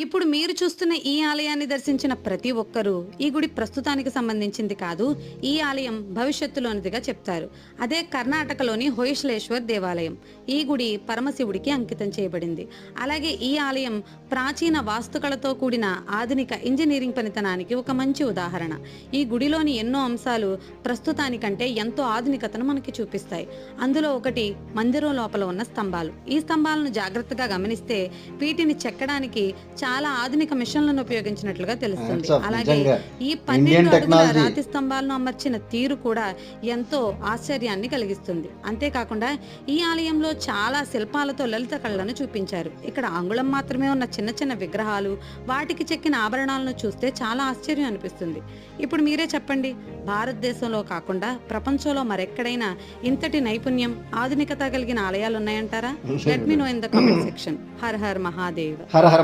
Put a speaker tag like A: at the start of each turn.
A: ఇప్పుడు మీరు చూస్తున్న ఈ ఆలయాన్ని దర్శించిన ప్రతి ఒక్కరూ ఈ గుడి ప్రస్తుతానికి సంబంధించింది కాదు ఈ ఆలయం భవిష్యత్తులోనిదిగా చెప్తారు. అదే కర్ణాటకలోని హొయశ్లేశ్వర్ దేవాలయం. ఈ గుడి పరమశివుడికి అంకితం చేయబడింది. అలాగే ఈ ఆలయం ప్రాచీన వాస్తుకళతో కూడిన ఆధునిక ఇంజనీరింగ్ పనితనానికి ఒక మంచి ఉదాహరణ. ఈ గుడిలోని ఎన్నో అంశాలు ప్రస్తుతానికంటే ఎంతో ఆధునికతను మనకి చూపిస్తాయి. అందులో ఒకటి మందిరం లోపల ఉన్న స్తంభాలు. ఈ స్తంభాలను జాగ్రత్తగా గమనిస్తే వీటిని చెక్కడానికి చాలా ఆధునిక మిషన్లను ఉపయోగించినట్లుగా తెలుస్తుంది. అలాగే. ఈ పన్నెండు అడుగుల. రాతి స్తంభాలను అమర్చిన తీరు కూడా ఎంతో ఆశ్చర్యాన్ని కలిగిస్తుంది. అంతేకాకుండా ఈ ఆలయంలో చాలా శిల్పాలతో లలిత కళలను చూపించారు. ఇక్కడ అంగుళం మాత్రమే ఉన్న చిన్న చిన్న విగ్రహాలు వాటికి చెక్కిన ఆభరణాలను చూస్తే చాలా ఆశ్చర్యం అనిపిస్తుంది. ఇప్పుడు మీరే చెప్పండి భారతదేశంలో కాకుండా ప్రపంచంలో మరెక్కడైనా ఇంతటి నైపుణ్యం ఆధునికత కలిగిన ఆలయాలు ఉన్నాయంటారా? Let me know in the comment section Har Har Mahadev.
B: Hara Hara